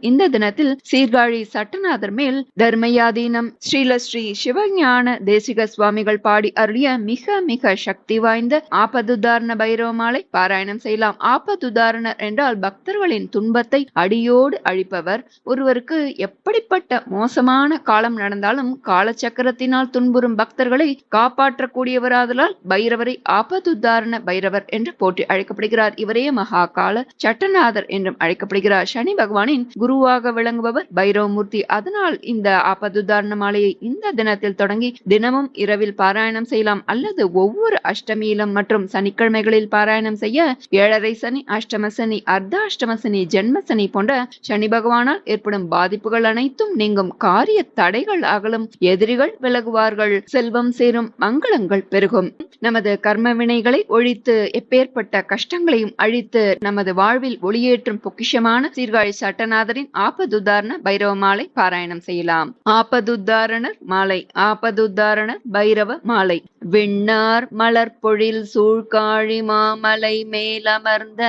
இந்த தினத்தில் சீர்காழி சட்டநாதர் மேல் தர்மயாதீனம். ஸ்ரீலஸ்ரீ சிவஞான தேசிக சுவாமிகள் பாடி அருளிய மிக மிக சக்தி வாய்ந்த ஆபதுதாரண பைரவ மாலை பாராயணம் செய்யலாம். ஆபதுதாரணர் என்றால் பக்தர்களின் துன்பத்தை அடியோடு அழிப்பவர். ஒருவருக்கு எப்படிப்பட்ட மோசமான காலம் நடந்தாலும் காலச்சக்கரத்தினால் துன்புறும் பக்தர்களை காப்பாற்றக்கூடியவராதலால் பைரவரை ஆபதுதாரண பைரவர் என்று போற்றி அழைக்கப்படுகிறார். இவரே மகா கால சட்டநாதர் என்றும் அழைக்கப்படுகிறார். சனி பகவானின் குருவாக விளங்குபவர் பைரவமூர்த்தி. அதனால் இந்த ஆபதுதாரண மாலையை இந்த தினத்தில் தொடங்கி தினமும் இரவில் பாராயணம் செய்யலாம். அல்லது ஒவ்வொரு அஷ்டமியிலும் மற்றும் சனிக்கிழமைகளில் பாராயணம் செய்ய ஏழரை சனி அஷ்டம சனி அர்த்த அஷ்டம சனி ஜென்ம சனி போன்ற சனி பகவானால் ஏற்படும் பாதிப்புகள் அனைத்தும் நீங்கும். காரிய தடைகள் அகலும். எதிரிகள் விலகுவார்கள். செல்வம் சேரும். மங்களங்கள் பெருகும். நமது கர்ம வினைகளை ஒழித்து எப்பேற்பட்ட கஷ்டங்களையும் அழித்து நமது வாழ்வில் ஒளியேற்றும் பொக்கிஷமான சீர்காழி சட்டநாதரின் ஆபதுதாரண பைரவ மாலை பாராயணம் செய்யலாம். ஆபதுத்தாரணர் மாலை ஆபதுத்தாரணர் பைரவ மாலை. விண்ணார் மலர் பொழில் சூழ்காழி மாமலை மேலமர்ந்த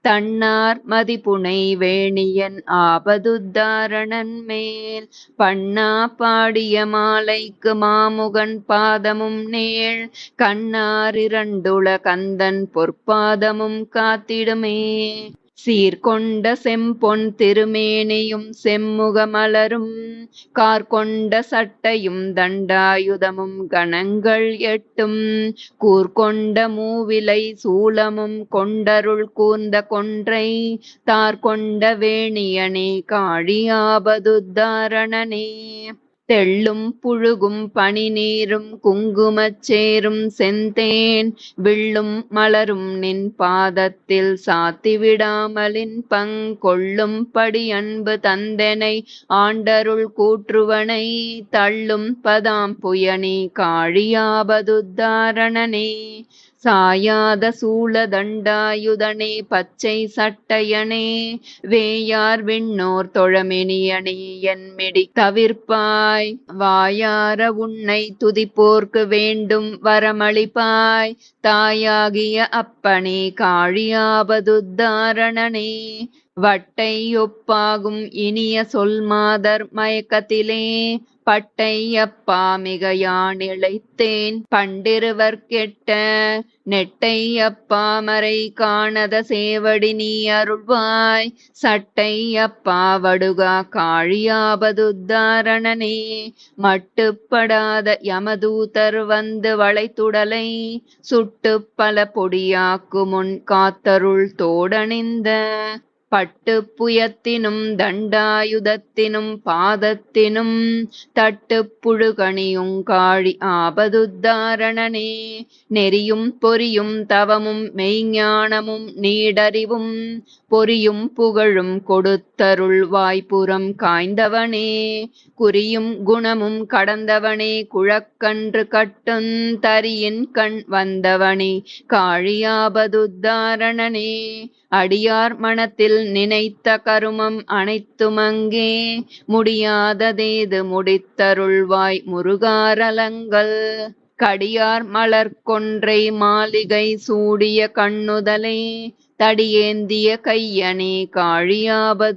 தன்னார் மதிப்புனை வேணியன் ஆபதுத்தாரணன் மேல். பண்ணா பாடிய மாலைக்கு மாமுகன் பாதமும் நேள். கண்ணாரிரண்டுள கந்தன் பொற்பாதமும் காத்திடுமே. சீர்கொண்ட செம்பொன் திருமேனியும் செம்முகமலரும். கார்கொண்ட சட்டையும் தண்டாயுதமும் கணங்கள் எட்டும். கூர்கொண்ட மூவிலை சூலமும் கொண்டருள் கூர்ந்த கொன்றை. தார்கொண்ட வேணியனே காழியாபதுத்தாரணனே தெள்ளும் புழுகும் பனிநீரும் குங்குமச் சேரும் செந்தேன். விள்ளும் மலரும் நின் பாதத்தில் சாத்தி விடாமலின் பங்கொள்ளும் படி அன்பு தந்தனை. ஆண்டருள் கூற்றுவனை தள்ளும் பதாம் புயனி காழியாபதுத்தாரணனே சாயாத சூழதண்டாயுதனே பச்சை சட்டையனே வேயார் விண்ணோர் தொழமெனியனே என்மிடி தவிர்ப்பாய். வாயார உன்னை துதிப்போர்க்கு வேண்டும் வரமளிப்பாய். தாயாகிய அப்பனே காழியாபதுத்தாரணனே வட்டை ஒப்பாகும் இனிய சொல் மாதர் மயக்கத்திலே பட்டையப்பா மிகையான் இழைத்தேன். பண்டிருவர் கெட்ட நெட்டையப்பா மறை காணத சேவடி நீ அருள்வாய். சட்டையப்பா வடுகா காழியாபதுத்தாரணனே. மட்டுப்படாத யமதூதர் வந்து வளைத்துடலை. சுட்டு பல பொடியாக்கு முன் காத்தருள் தோடணிந்த பட்டு புயத்தினும் தண்டாயுதத்தினும் பாதத்தினும் தட்டு புழுகணியும் காழி ஆபதுத்தாரணனே. நெறியும் பொறியும் தவமும் மெய்ஞானமும் நீடறிவும் பொறியும் புகழும் கொடுத்தருள் வாய்ப்புறம் காய்ந்தவனே. குறியும் குணமும் கடந்தவனே குழக்கன்று கட்டுந் தரியின் கண் வந்தவனே. காழியாபதுத்தாரணனே அடியார் மனத்தில் நினைத்த கருமம் அனைத்துமங்கே. முடியாததேது முடித்தருள்வாய் முருகாரலங்கள். கடியார் மலர் கொன்றை மாளிகை சூடிய கண்ணுதலே. தடியேந்திய கையனே காழியாபதுத்தாரணனே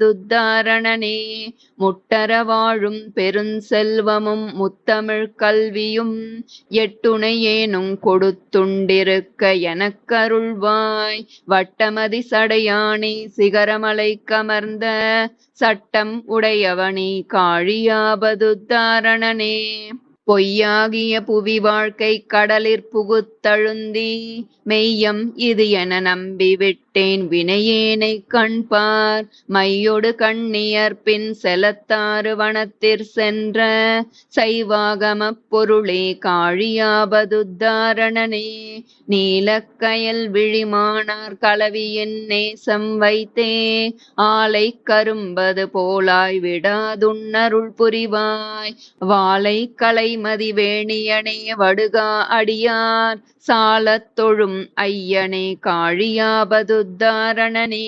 முட்டர வாழும் பெருஞ்செல்வமும் முத்தமிழ் கல்வியும் எட்டுணையேனும் கொடுத்துண்டிருக்க எனக்கருள்வாய். வட்டமதி சடையானே சிகரமலை கமர்ந்த சட்டம் உடையவனே காழியாபதுத்தாரணனே. பொய்யாகிய புவி வாழ்க்கை கடலிற் புகுத்தழுந்தி மெய்யம் இது என நம்பிவிட்டு விட்டேன் வினையேனை கண்பார். மையொடு கண்ணியர் பின் செலத்தாறு வனத்திற் சென்ற சைவாகமப் பொருளே காழியாபதுத்தாரணனே நீலக்கயல் விழிமானார் கலவியின் நேசம் வைத்தே. ஆலை கரும்பது போலாய் விடாதுண்ணருள் புரிவாய். வாழை கலைமதி வேணியனே வடுகா அடியார். சாலத்தொழும் ஐயனே காழியாபது காழியாபதுத்தாரணனே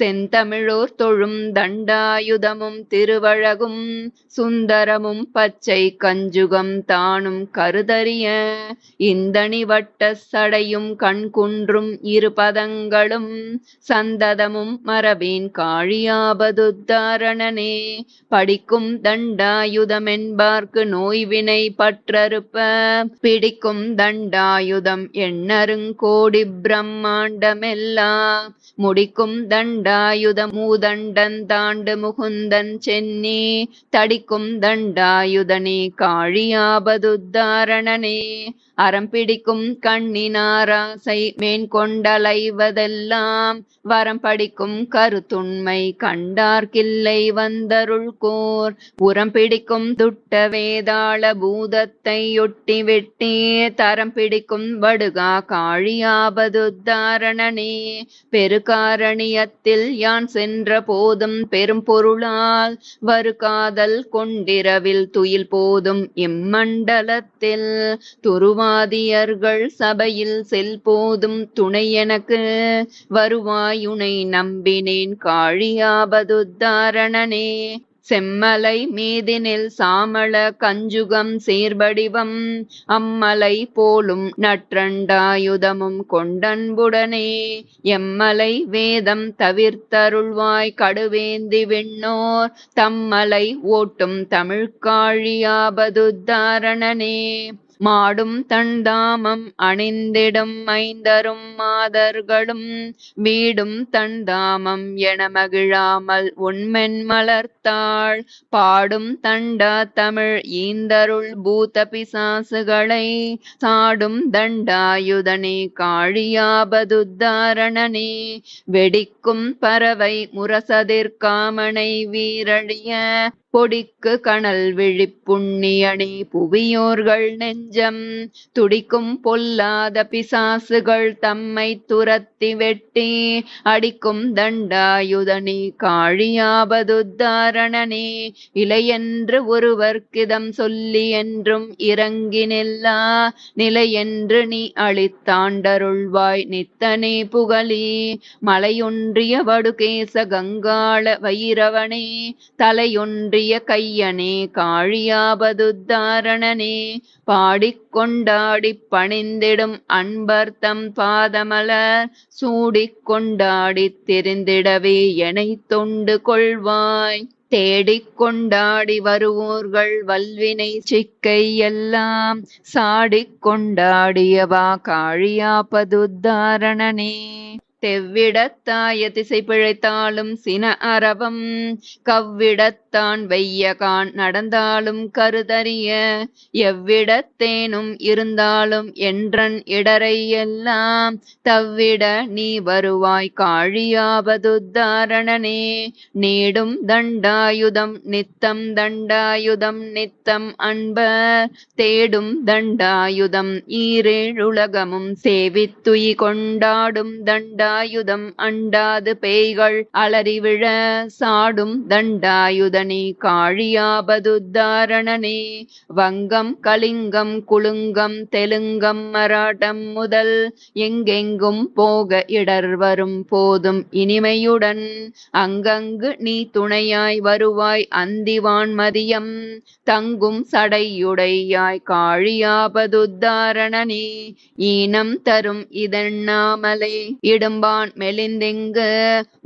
செந்தமிழோர் தொழும் தண்டாயுதமும் திருவழகும் சுந்தரமும் பச்சை கஞ்சுகம் தானும் கருதறிய இந்தணி வட்ட சடையும் கண்குன்றும் இரு பதங்களும் சந்ததமும் மரபின் காழியாபதுத்தாரணனே. படிக்கும் தண்டாயுதமென்பார்க்கு நோய்வினை பற்றறுப்ப பிடிக்கும் தண்டாயுதம் எண்ணருங்கோடி பிரம்மாண்டமெல்லாம் முடிக்கும் தண்ட மூதண்டன் தாண்டு முகுந்தன் சென்னி தடிக்கும் தண்டாயுதனே காழியாபதுத்தாரணனே. அறம் பிடிக்கும் கண்ணினாராசை மேன்கொண்டலைவதெல்லாம் வரம் படிக்கும் கருத்துண்மை கண்டார்கில்லை வந்தருள் கோர் உரம் பிடிக்கும் துட்ட வேதாள பூதத்தை ஒட்டி வெட்டி தரம் பிடிக்கும் வடுகா காழியாபதுத்தாரணனே. பெருகாரணியத்தில் யான் சென்ற போதும் பெரும் பொருளால் வருகாதல் கொண்டிரவில் துயில் போதும் இம்மண்டலத்தில் துருவாதியர்கள் சபையில் செல் போதும் துணை எனக்கு. வருவாயுனை நம்பினேன் காழியாபதுத்தாரணனே. செம்மலை மீதினில் சாமள கஞ்சுகம் சீர்வடிவம் அம்மலை போலும் நற்றண்டாயுதமும் கொண்டன்புடனே எம்மலை வேதம் தவிர்த்தருள்வாய் கடுவேந்தி விண்ணோர் தம்மலை ஓட்டும் தமிழ்காழியாபதுத்தாரணனே மாடும் தண்டாமம் அணிந்திடும் ஐந்தரும் மாதர்களும் வீடும் தண்டாமம் என மகிழாமல் உண்மென் மலர்த்தாள். பாடும் தண்டா தமிழ் ஈந்தருள் பூத பிசாசுகளை சாடும் தண்டாயுதனே காழியாபதுத்தாரணனே. வெடிக்கும் பறவை முரசதிர்காமனை வீரழிய பொடிக்கு கணல் விழிப்புண்ணியணி புவியோர்கள் நெஞ்ச நெஞ்சம் துடிக்கும் பொல்லாத பிசாசுகள் தம்மை துரத்தி வெட்டி அடிக்கும் தண்டாயுதனே காழியாபதுத்தாரணனே இலையென்று ஒருவர்க்கிதம் சொல்லி என்றும் இறங்கி நில்லா நிலையென்று நீ அளித்தாண்டருள்வாய் நித்தனே புகழி. மலையொன்றிய வடுகேச கங்காள வைரவனே. தலையொன்றிய கையனே காழியாபதுத்தாரணனே பாடிக்கொண்டாடிப் பணிந்திடும் அன்பர் தம் பாதமலர் சூடிக் கொண்டாடித் தெரிந்திடவே எனைத் தொண்டு கொள்வாய். தேடிக் கொண்டாடி வருவோர்கள் வல்வினை சிக்கை எல்லாம் சாடிக் கொண்டாடியவா காழியாபதுத்தாரணனே தெவ்விடத்தாய திசை பிழைத்தாலும் சின அரவம் கவ்விடத்தான் வெய்யகான் நடந்தாலும் கருதறிய எவ்விடத்தேனும் இருந்தாலும் என்றன் இடரை எல்லாம் தவ்விட நீ வருவாய் காழியாபதுத்தாரணனே நீடும் தண்டாயுதம் நித்தம் தண்டாயுதம் நித்தம் அன்பர் தேடும் தண்டாயுதம் ஈரேழுலகமும் சேவித்துயி கொண்டாடும் தண்டா தண்டாயுதம் அண்டாது பேய்கள் அலறி விழ சாடும் தண்டாயுதனே காழியாபதுத்தாரணனே வங்கம் கலிங்கம் குலுங்கம் தெலுங்கம் மராட்டம் முதல் எங்கெங்கும் போக இடர் வரும் போதும் இனிமையுடன். அங்கங்கு நீ துணையாய் வருவாய் அந்திவான் மதியம் தங்கும் சடையுடையாய் காழியாபதுத்தாரணனே ஈனம் தரும் இதண்ணாமலே இடும்பான் மெலிந்திங்கு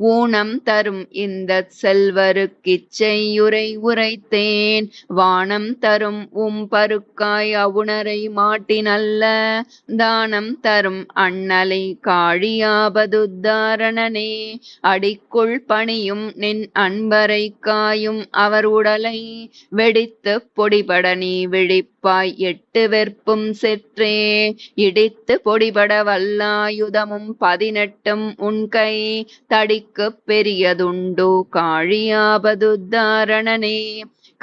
ஊனம் தரும் இந்த செல்வருக்கிச்சையுரை உரைத்தேன். வானம் தரும் உம் பருக்காய் அவுணரை மாட்டினல்ல தானம் தரும் அண்ணலை காழியாபதுத்தாரணனே அடிக்குள் பணியும் நின் அன்பரை காயும் அவர் உடலை வெடித்து பொடிபட நீ விழிப்பாய் எட்டு வெற்பும் செற்றே. இடித்து பொடிபட வல்லாயுதமும் பதினெட்டு உன் கை தடிக்குப் பெரியதுண்டோ காழியாபதுத்தாரணனே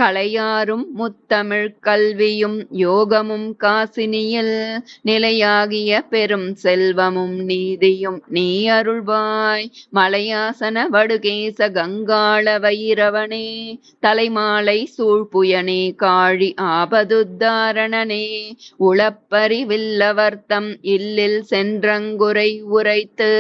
கலையாரும் முத்தமிழ் கல்வியும் யோகமும் காசினியில் நிலையாகிய பெரும் செல்வமும் நீதியும் நீ அருள்வாய். மலையாசன வடுகேச கங்காள வைரவனே தலைமாலை சூழ்புயனே காழி ஆபதுத்தாரணனே. உளப்பறிவில்லவர்த்தம் இல்லில் சென்றங்குரை உரைத்து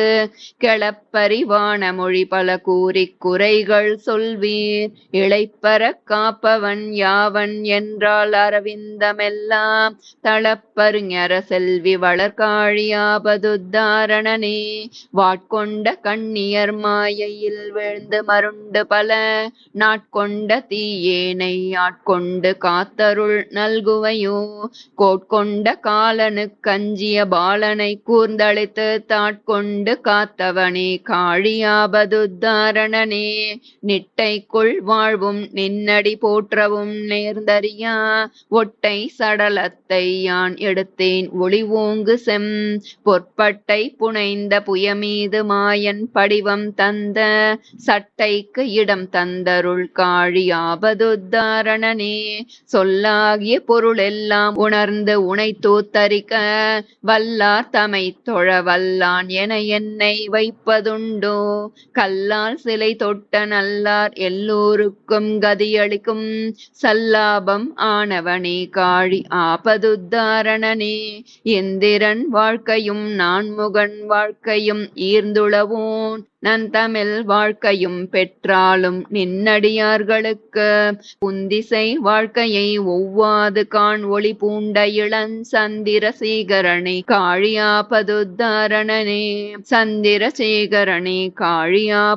கிளப்பறிவான மொழி பல கூறிக் குறைகள் சொல்வீர். இளைப்பற காப்பவன் யாவன் என்றால் அரவிந்தமெல்லாம். தளப்பருஞர செல்வி வளர்காழியாபதுத்தாரணனே வாட்கொண்ட கண்ணியர் மாயையில் விழுந்து மருண்டு பல. நாட்கொண்ட தீயேனை ஆட்கொண்டு காத்தருள் நல்குவையோ. கோட்கொண்ட காலனுக் கஞ்சிய பாலனை கூர்ந்தளித்து தாட்கொண்டு காத்தவனே காழியாபதுத்தாரணனே நிட்டைக்குள் வாழ்வும் நின்னடி போ போற்றவும் நேர்ந்தறியா ஒட்டை சடலத்தை யான் எடுத்தேன் ஒளி ஓங்கு செம் பொற்பட்டை புனைந்த புயமீது மாயன் படிவம் தந்த சட்டைக்கு இடம் தந்தருள் காழியாபதுத்தாரணனே சொல்லாகிய பொருளெல்லாம் உணர்ந்து உனை தூத்தரிக்க வல்லார் தமை தொழ வல்லான் என என்னை வைப்பதுண்டோ கல்லால் சிலை தொட்ட நல்லார் எல்லோருக்கும் கதியளிக்கும் சல்லாபம் ஆனவனே காழி ஆபதுத்தாரணனே. எந்திரன் வாழ்க்கையும் நான்முகன் வாழ்க்கையும் ஈர்ந்துளவோன். நன் தமிழ் வாழ்க்கையும் பெற்றாலும் நின்னடியார்களுக்கு. புந்திசை வாழ்க்கையை ஒவ்வாது காண் ஒளி பூண்ட இளன் சந்திர சேகரணே காழியாபதுத்தாரணனே சந்திர சேகரணே காழியாபதுத்தாரணனே